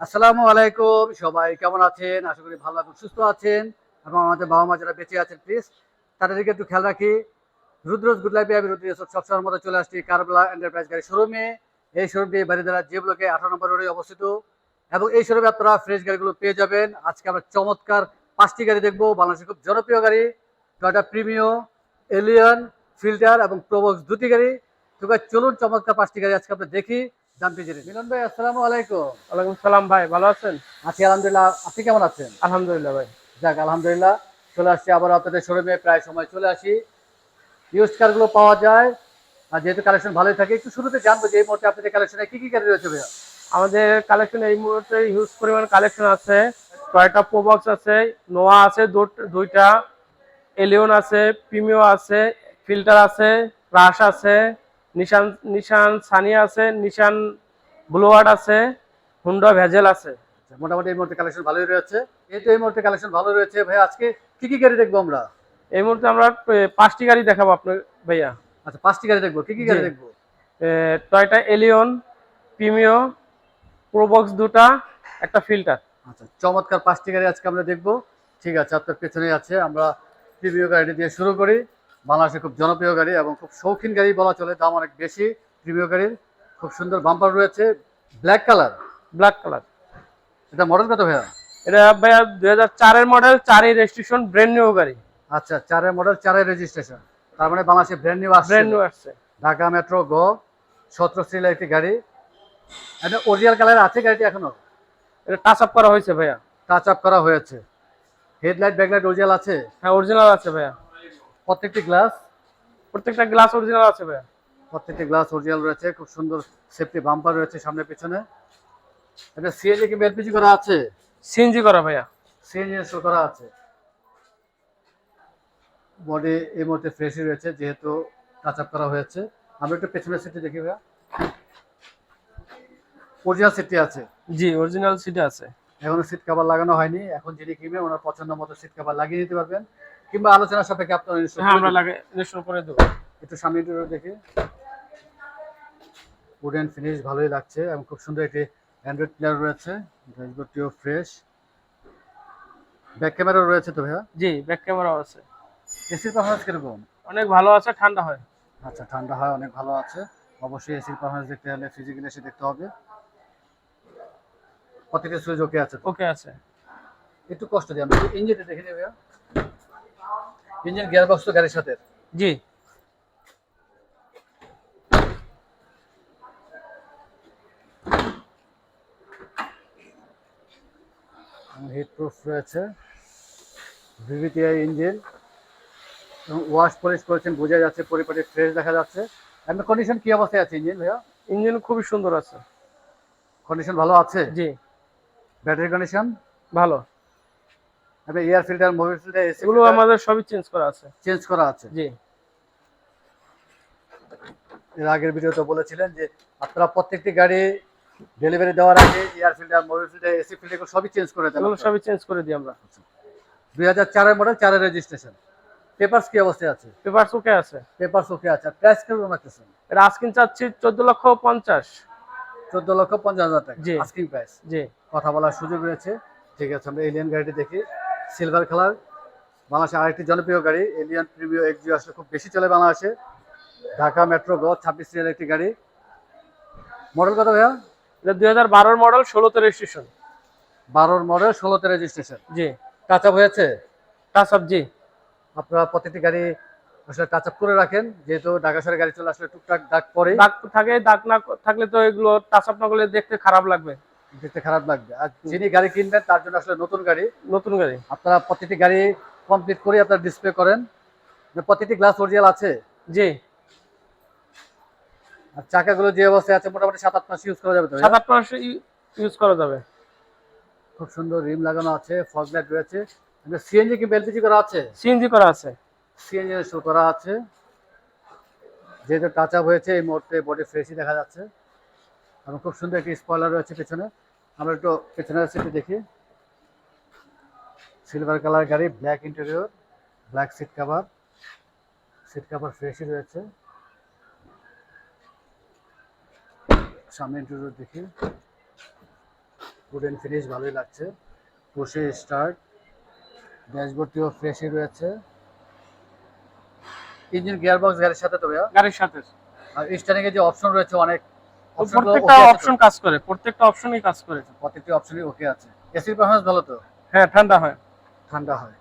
আসসালামু আলাইকুম, সবাই কেমন আছেন? আশা করি ভালো এবং সুস্থ আছেন এবং আমাদের বাবা মা যারা বেঁচে আছেন প্লিজ তাদেরকে একটু খেয়াল রাখি। রুদ্রজ গুড লাইফে আমি রুদ্র সবসময়ের মতো চলে আসছি কারবলা এন্টারপ্রাইজ গাড়ি শোরুমে এই শোরুমটি বাড়িদারা যে ব্লকে আঠারো নম্বর রোডে অবস্থিত। এবং এই শোরুমে আপনারা ফ্রেশ গাড়িগুলো পেয়ে যাবেন। আজকে আমরা চমৎকার পাঁচটি গাড়ি দেখব, বাংলাদেশের খুব জনপ্রিয় গাড়ি টয়টা প্রিমিও এলিয়ন ফিল্টার এবং প্রবক্স দুটি গাড়ি। তো চলুন চমৎকার পাঁচটি গাড়ি আজকে আমরা দেখি। জানতে জেনে মিলন ভাই আসসালামু আলাইকুম। ওয়ালাইকুম সালাম ভাই ভালো আছেন? আছি আলহামদুলিল্লাহ। আপনি কেমন আছেন? আলহামদুলিল্লাহ ভাই। যাক আলহামদুলিল্লাহ চলে আসছি আবার আপনাদের শোরুমে প্রায় সময় চলে আসি। ইউজ কারগুলো পাওয়া যায়। আর যেহেতু কালেকশন ভালোই থাকে একটু শুরুতে জানব যে এই মুহূর্তে আপনাদের কালেকশনে কি কি গাড়ি রয়েছে ভাইয়া? আমাদের কালেকশন এই মুহূর্তে হিউজ পরিমাণ কালেকশন আছে। টয়টা প্রোবক্স আছে নোয়া আছে দু- দুইটা এলিয়ন আছে প্রিমিও আছে ফিল্টার আছে রাশ আছে। নিশান নিশান সানি আছে নিশান ব্লোয়ার্ড আছে হুন্ডা ভেজেল আছে। আচ্ছা, মোটামুটি এই মুহূর্তে কালেকশন ভালোই রয়েছে। এই তো এই মুহূর্তে কালেকশন ভালো রয়েছে। ভাইয়া আজকে কি কি গাড়ি দেখব আমরা? এই মুহূর্তে আমরা পাঁচটি গাড়ি দেখাবো আপনার ভাইয়া। আচ্ছা পাঁচটি গাড়ি দেখব। কি কি গাড়ি। দেখব? টয়টা এলিয়ন প্রিমিও প্রোবক্স দুটা একটা ফিল্টার আচ্ছা চমৎকার পাঁচটি গাড়ি আজকে আমরা দেখব। ঠিক আছে আপনার পেছনে আছে। আমরা প্রিমিয় গাড়ি দিয়ে শুরু করি। বাংলাদেশের খুব জনপ্রিয় গাড়ি এবং খুব শৌখিন গাড়ি বলা চলে দাম অনেক বেশি প্রিমিয় গাড়ির। খুব সুন্দর বাম্পার রয়েছে ব্ল্যাক কালার ব্ল্যাক কালার এটা মডেল কত ভাইয়া? এটা ভাইয়া দুই হাজার চারের মডেল চারই রেজিস্ট্রেশন ব্র্যান্ড নিউ গাড়ি। আচ্ছা চারের মডেল চারের রেজিস্ট্রেশন তার মানে বাংলাদেশে ব্র্যান্ড নিউ আসছে। ব্র্যান্ড নিউ আসছে। ঢাকা মেট্রো গ সতেরো সিলের একটি গাড়ি। এটা অরিজিনাল কালার আছে গাড়িটি এখনও? এটা টাচ আপ করা হয়েছে ভাইয়া। টাচ আপ করা হয়েছে। হেডলাইট ব্যাকলাইট অরিজিনাল আছে? হ্যাঁ অরিজিনাল আছে ভাইয়া। প্রত্যেকটি গ্লাস প্রত্যেকটা গ্লাস অরিজিনাল আছে ভাইয়া? প্রত্যেকটি গ্লাস অরিজিনাল রয়েছে খুব সুন্দর সেফটি বাম্পার রয়েছে সামনে পিছনে। এটা সিএনজি কি এলপিজি করা আছে? সিএনজি করা ভাইয়া। সিএনজি ইনস্টল করা আছে। বডি এই মুহূর্তে ফ্রেশই রয়েছে যেহেতু টাচ আপ করা হয়েছে। আমরা একটু পেছনের সিটটি দেখি ভাইয়া। অরিজিনাল সিটটি আছে। জি অরিজিনাল সিটে আছে। এখনও সিট কভার লাগানো হয়নি। এখন যিনি কিনবেন ওনার পছন্দ মতো সিট কভার লাগিয়ে নিতে পারবেন। কিংবা আলোচনা সাপেক্ষে আপনারা হ্যাঁ আমরা লাগে ইনস্টল করে দেবো। একটু সামনে দেখি। উডেন ফিনিশ ভালোই লাগছে এবং খুব সুন্দর একটি অ্যান্ড্রয়েড প্লেয়ার রয়েছে। ড্যাশবোর্ডটিও ফ্রেশ ব্যাক ক্যামেরাও রয়েছে তো ভাইয়া? জি ব্যাক ক্যামেরাও আছে। এসির পারফরমেন্স কীরকম? অনেক ভালো আছে ঠান্ডা হয়। আচ্ছা ঠান্ডা হয় অনেক ভালো আছে। অবশ্যই এসির পারফরমেন্স দেখতে হলে ফিজিক্যালি এসে দেখতে হবে। প্রত্যেকটা সুইচ ওকে আছে? ওকে আছে। একটু কষ্ট দিই আমরা ইঞ্জিনটা দেখে নেবে ইঞ্জিন গিয়ার বক্স তো গাড়ির সাথে। জি। হিট প্রুফ রয়েছে ভিভিটিআই ইঞ্জিন। এবং ওয়াশ পলিশ করেছেন বোঝা যাচ্ছে পরিপাটি ফ্রেশ দেখা যাচ্ছে। এমনি কন্ডিশন কি অবস্থায় আছে ইঞ্জিন ভাইয়া? ইঞ্জিন খুবই সুন্দর আছে। কন্ডিশন ভালো আছে? জি। ব্যাটারি কন্ডিশন ভালো। এবং এয়ার ফিল্টার মোবিল ফিল্টার এগুলো আমাদের সবই চেঞ্জ করা আছে। চেঞ্জ করা আছে। জি। এর আগের ভিডিওতে বলেছিলেন যে আপনারা প্রত্যেকটি গাড়ি ডেলিভারি দেওয়ার আগে air filter mobil filter AC filter সবই চেঞ্জ করে দেন সবই চেঞ্জ করে দিই আমরা। দুই হাজার চারের মডেল চারের রেজিস্ট্রেশন পেপারস কি অবস্থায় আছে? পেপারস ওকে আছে। পেপারস ওকে আছে। প্রাইস কেমন রাখতেছেন? এটা আস্কিন চাচ্ছি চোদ্দ লক্ষ পঞ্চাশ। চোদ্দ লক্ষ পঞ্চাশ হাজার টাকা। আস্কিং প্রাইস জি। কথা বলার সুযোগ রয়েছে। ঠিক আছে আমরা এলিয়ান গাড়িটি দেখি। Silver colour. বাংলাদেশে আরেকটি জনপ্রিয় গাড়ি এলিয়ান প্রিমিও এক্সিও আসলে খুব বেশি চলে বাংলাদেশে। ঢাকা মেট্রো গ ছাব্বিশ সিরিয়াল একটি গাড়ি। মডেল কত ভাইয়া? এটা দুই হাজার বারোর মডেল ষোলোতে রেজিস্ট্রেশন বারোর মডেল ষোলোতে রেজিস্ট্রেশন জি। টাচ আপ হয়েছে? টাচ আপ জি। আপনারা প্রতিটি গাড়ি আসলে টাচ আপ করে রাখেন। যেহেতু ঢাকা শহরে গাড়ি চলে আসলে টুকটাক দাগ পরে দাগ থাকে দাগ না থাকলে তো এগুলো টাচ আপ না করলে দেখতে খারাপ লাগবে। দেখতে খারাপ লাগবে। আর যিনি গাড়ি কিনবেন তার জন্য আসলে নতুন গাড়ি। নতুন গাড়ি। আপনারা প্রতিটি গাড়ি কমপ্লিট করে আপনারা ডিসপ্লে করেন। প্রতিটি গ্লাস অরিজিনাল আছে? জি। আর চাকাগুলো যে অবস্থায় আছে মোটামুটি সাত আট মাস ইউজ করা যাবে সাত আট মাস ইউজ করা যাবে। খুব সুন্দর রিম লাগানো আছে ফগ লাইট রয়েছে। সিএনজি কি এলপিজি করা আছে? সিএনজি করা আছে। সিএনজি শো করা আছে। যেহেতু টাচ আপ হয়েছে এই মুহূর্তে বডি ফ্রেশই দেখা যাচ্ছে। এবং খুব সুন্দর একটি স্পয়লার রয়েছে পেছনে। আমরা একটু পেছনের সিটে দেখি। সিলভার কালার গাড়ি black interior black seat cover seat cover ফ্রেশই রয়েছে। সামনে ইন্টেরিয়র দেখি। উডেন ফিনিশ ভালোই লাগছে। পুষে স্টার্ট ড্যাশবোর্ডটিও ফ্রেশই রয়েছে। ইঞ্জিন গিয়ারবক্স গাড়ির সাথে তো ভাইয়া? গাড়ির সাথে। আর স্টারিং এর যে অপশন রয়েছে অনেক। প্রত্যেকটা অপশন কাজ করে প্রত্যেকটা অপশনই কাজ করে। প্রত্যেকটি অপশনই ওকে আছে। এসির পারফরম্যান্স ভালো তো? হ্যাঁ ঠান্ডা হয়। ঠান্ডা হয়।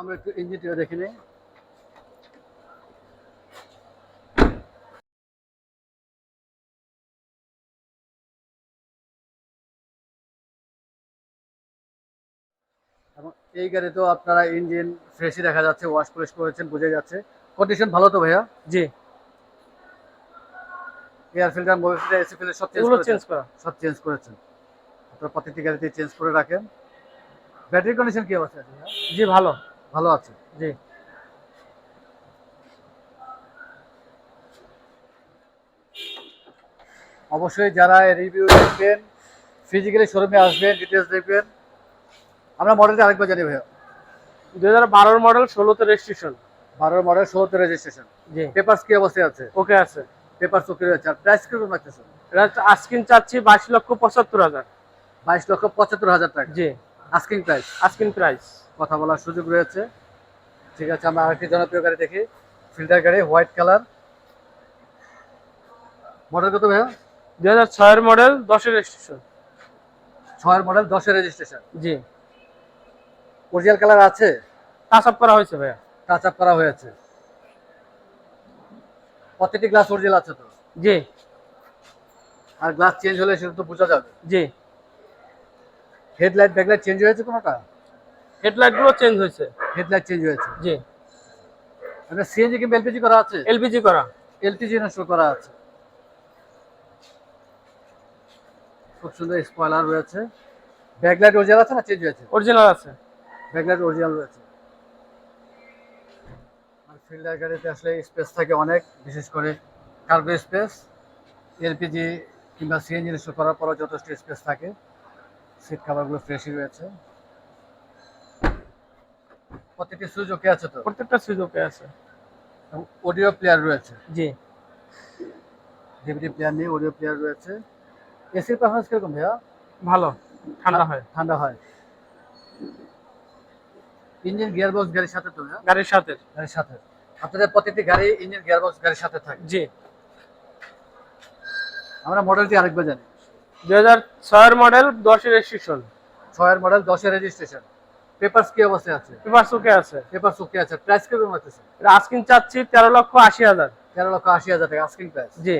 আমরা একটু ইঞ্জিনটিও দেখে নিই। এই গাড়িতেও আপনারা ইঞ্জিন ফ্রেশই দেখা যাচ্ছে ওয়াশ পলিশ করেছেন বোঝা যাচ্ছে। কন্ডিশন ভালো তো ভাইয়া? জি। Air filter mobil filter AC filter সব চেঞ্জ করা। সব চেঞ্জ করেছেন। আপনার প্রত্যেকটি গাড়িতে চেঞ্জ করে রাখেন। ব্যাটারি কন্ডিশন কি অবস্থা আছে? জি ভালো। ভালো আছে? জি। অবশ্যই যারা রিভিউ দেখবেন ফিজিক্যালি শোরুমে আসবেন ডিটেলস দেখবেন। আমরা মডেলটা আরেকবার জানি ভাইয়া। দুই হাজার বারোর মডেল ষোলোতে রেজিস্ট্রেশন বারোর মডেল ষোলোতে রেজিস্ট্রেশন জি। পেপারস কি অবস্থায় আছে? ওকে আছে। পেপার চোখে রয়েছে আর প্রাইস কীরকম রাখতেছে এটা আস্কিন চাচ্ছি বাইশ লক্ষ পঁচাত্তর হাজার। বাইশ লক্ষ পঁচাত্তর হাজার টাকা। জি। আস্কিং প্রাইস আস্কিন প্রাইস কথা বলার সুযোগ রয়েছে। ঠিক আছে আমরা আরেকটি জনপ্রিয় গাড়ি দেখি। ফিল্টার গাড়ি হোয়াইট কালার মডেল কত ভাইয়া? দুই হাজার ছয়ের মডেল দশের রেজিস্ট্রেশন ছয়ের মডেল দশের রেজিস্ট্রেশন জি। অরিজিনাল কালার আছে? টাচ আপ করা হয়েছে ভাইয়া। টাচ আপ করা হয়েছে। প্রত্যেকটি গ্লাস অরিজিনাল আছে তো? জি। আর গ্লাস চেঞ্জ হলে সেটা তো বোঝা যাবে। জি। হেডলাইট ব্যাকলাইট চেঞ্জ হয়েছে কোনোটা? হেডলাইটগুলো চেঞ্জ হয়েছে। হেডলাইট চেঞ্জ হয়েছে। জি। আপনার সিএনজি কিংবা এলপিজি করা আছে? এলপিজি করা। এলপিজি ইনস্টল করা আছে। খুব সুন্দর স্পয়লার রয়েছে। ব্যাকলাইট অরিজিনাল আছে না চেঞ্জ হয়েছে? অরিজিনাল আছে। ব্যাকলাইট অরিজিনাল রয়েছে। আর ফিল্ডার গাড়িতে আসলে স্পেস থাকে অনেক বিশেষ করে কার্গো স্পেস এলপিজি কিংবা সিএনজি ইনস্টল করার পরও যথেষ্ট স্পেস থাকে। সিট কাভারগুলো ফ্রেশই রয়েছে। প্রত্যেকটি সুইচ ওকে আছে তো? প্রত্যেকটা সুইচ ওকে আছে। অডিও প্লেয়ার রয়েছে। জি। ডিভিডি প্লেয়ার নেই অডিও প্লেয়ার রয়েছে। এসির পারফরমেন্স কীরকম ভাইয়া? ভালো ঠান্ডা হয়। ঠান্ডা হয়। ইঞ্জিন গিয়ারবক্স গাড়ির সাথে তো গাড়ির সাথে। গাড়ির সাথে। আপনাদের প্রত্যেকটি গাড়ি ইঞ্জিন গিয়ারবক্স গাড়ির সাথে থাকে? জি। আমরা মডেলটি আরেকবার জানি। দুই হাজার ছয়ের মডেল দশের রেজিস্ট্রেশন। ছয়ের মডেল দশের রেজিস্ট্রেশন। পেপারস কি অবস্থায় আছে? পেপারস ওকে আছে। পেপারস ওকে আছে। প্রাইস আস্কিন চাচ্ছি তেরো লক্ষ আশি হাজার। তেরো লক্ষ আশি হাজার টাকা আস্কিং প্রাইস জি।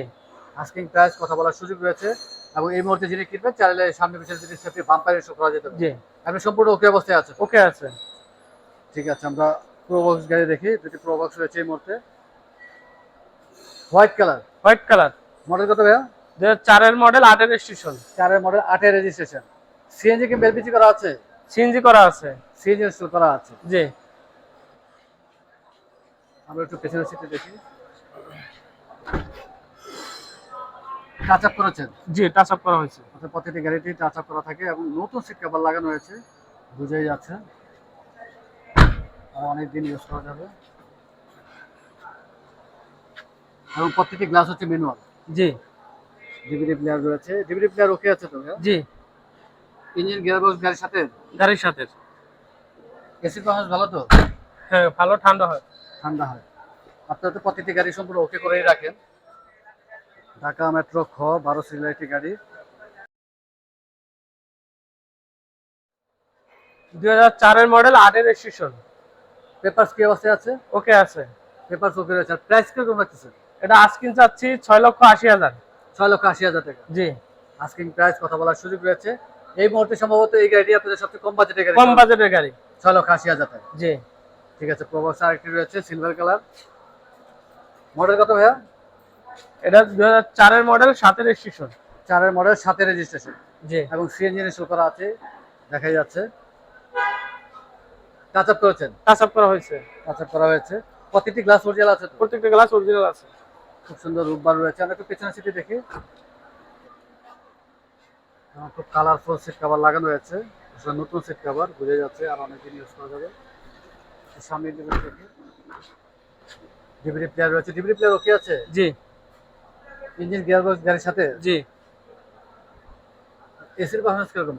আস্কিং প্রাইস কথা বলার সুযোগ রয়েছে। এবং এই মুহূর্তে যিনি কিনবেন চাইলে সামনে পিছনে যদি সেফটি বাম্পার ইস্যু করা যেতে পারে। জি। আপনি সম্পূর্ণ ওকে অবস্থায় আছে ওকে আছে। ঠিক আছে আমরা প্রোবক্স গাড়ি দেখি দুটি প্রোবক্স রয়েছে এই মুহূর্তে। White colour white colour model কত ভাইয়া? হাজার চারের মডেল আটের রেজিস্ট্রেশন চারের মডেল আটের রেজিস্ট্রেশন সিএনজি কি করা আছে? সিএনজি করা আছে। সিএনজি ইনস্টল করা আছে। জি। আমরা একটু পেছনের সিটে দেখি। টাচ আপ করেছেন জি টাচ আপ করা হয়েছে। প্রতিটি গাড়িটি টাচ আপ করা থাকে এবং নতুন সিট কভার লাগানো হয়েছে। বুঝেই যাচ্ছে। আর অনেকদিন ইউজ করা যাবে। এবং প্রত্যেকটি গ্লাস হচ্ছে ম্যানুয়াল জি। ডিভিডি প্লেয়ার রয়েছে ডিভিডি প্লেয়ার ওকে আছে তো জি। ইঞ্জিন গিয়ারবক্স গাড়ির সাথে? গাড়ির সাথে। এসি পারফরমেন্স ভালো তো? হ্যাঁ ভালো ঠান্ডা হয়। ঠান্ডা হয়। আপনারা তো প্রতিটি গাড়ি সম্পূর্ণ ওকে করেই রাখেন। ঢাকা মেট্রো খ বারো সিরিয়াল একটি গাড়ি। দুই হাজার চারের মডেল আটের রেজিস্ট্রেশন পেপারস কি অবস্থায় আছে? ওকে আছে। পেপারস ওকে আর প্রাইস কীরকম রাখতেছে এটা আস্কিন চাচ্ছি ছয় লক্ষ আশি হাজার। ছয় লক্ষ আশি হাজার টাকা। জি। আস্কিং প্রাইস কথা বলার সুযোগ রয়েছে। এই মুহূর্তে সম্ভবত এই গাড়িটি আপনাদের সবচেয়ে কম বাজেটের গাড়ি। কম বাজেটের গাড়ি। ছয় লক্ষ আশি হাজার টাকা। জি। ঠিক আছে প্রবাস আরেকটি রয়েছে সিলভার কালার মডেল কত ভাইয়া? এটা দুই হাজার চারের মডেল সাতের রেজিস্ট্রেশন চারের মডেল সাথে রেজিস্ট্রেশন জি। এবং সিএনজি ইনস্টল করা আছে দেখা যাচ্ছে। টাচ আপ করেছেন? টাচ আপ করা হয়েছে। টাচ আপ করা হয়েছে। গ্লাস অরিজিনাল আছে প্রত্যেকটা গ্লাস অরিজিনাল আছে। খুব সুন্দর রূপবার রয়েছে। আমরা একটু পেছনের সিটে দেখি। খুব কালারফুল সিট কভার লাগানো হয়েছে। আসলে নতুন সিট কভার বোঝা যাচ্ছে। আর অনেকদিন ইউজ করা যাবে। সামনে দিকে দেখি। ডিভিডি প্লেয়ার রয়েছে। ডিভিডি প্লেয়ার ওকে আছে? জি। ইঞ্জিন গিয়ারবক্স গাড়ির সাথে? জি। এসির পারফরমেন্স কীরকম?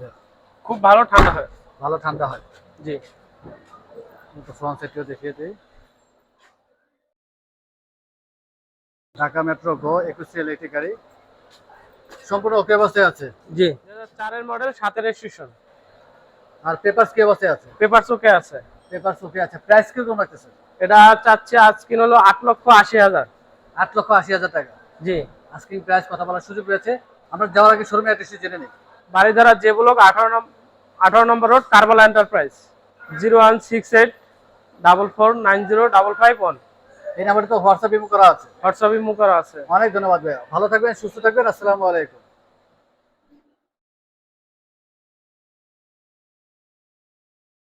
খুব ভালো ঠান্ডা হয়। ভালো ঠান্ডা হয়। জি। ফ্রন্ট সাইডটিও দেখিয়ে দিই। ঢাকা মেট্রো গো একুশ ইলেকট্রিক গাড়ি। সম্পূর্ণ ওকে অবস্থায় আছে? জি। চারের মডেল সাতের রেজিস্ট্রেশন আর পেপারস কি অবস্থায় আছে? পেপার ওকে আছে। পেপারস ওকে আছে। প্রাইস কীরকম রাখতেছে এটা চাচ্ছে আজকে হলো আট লক্ষ আশি হাজার। আট লক্ষ আশি হাজার টাকা। জি। আজকে প্রাইস কথা বলার সুযোগ রয়েছে। আমরা যাওয়ার আগে শোরুমে অ্যাড্রেসটি জেনে নিই। বাড়িধারা যে ব্লক আঠারো নম্বর আঠারো নম্বর road Karbala enterprise zero one six eight double four nine zero double five one. এই নাম্বারটা তো হোয়াটসঅ্যাপ ইমো করা আছে। হোয়াটসঅ্যাপ ইমো করা আছে। অনেক ধন্যবাদ ভাইয়া। ভালো থাকবেন সুস্থ থাকবেন। আসসালামু আলাইকুম।